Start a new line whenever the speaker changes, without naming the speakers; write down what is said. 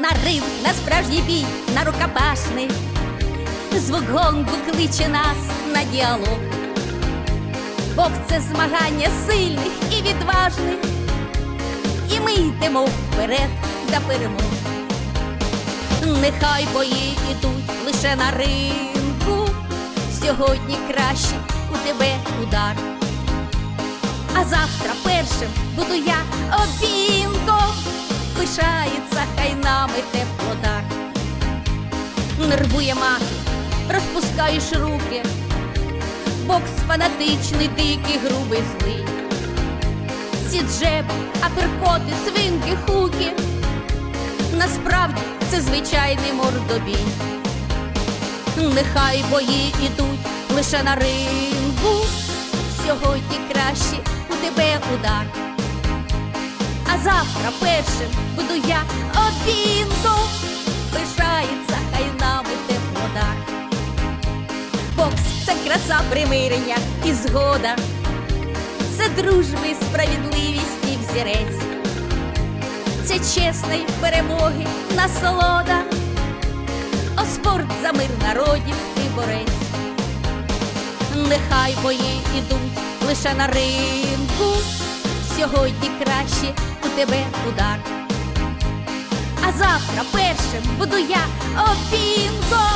на ринг, на справжній бій, на рукопашний. Звук гонгу кличе нас на діалог. Бокс це змагання сильних і відважних. І ми йдемо вперед до перемог. Нехай бої ідуть лише на ринку. Сьогодні краще у тебе удар. А завтра першим буду я обінко. Пишається Нервує мати, розпускаєш руки. Бокс фанатичний, дикий, грубий, злий. Ці джеби, аперкоти, свинки, хуки. Насправді це звичайний мордобій. Нехай бої ідуть лише на рингу. Сьогодні краще у тебе удар. А завтра першим буду я обінко. Це краса примирення і згода. Це дружби, справедливість і взірець. Це чесної перемоги насолода. О спорт за мир народів ти борець. Нехай бої ідуть лише на ринку. Сьогодні краще у тебе удар. А завтра першим буду я обінко.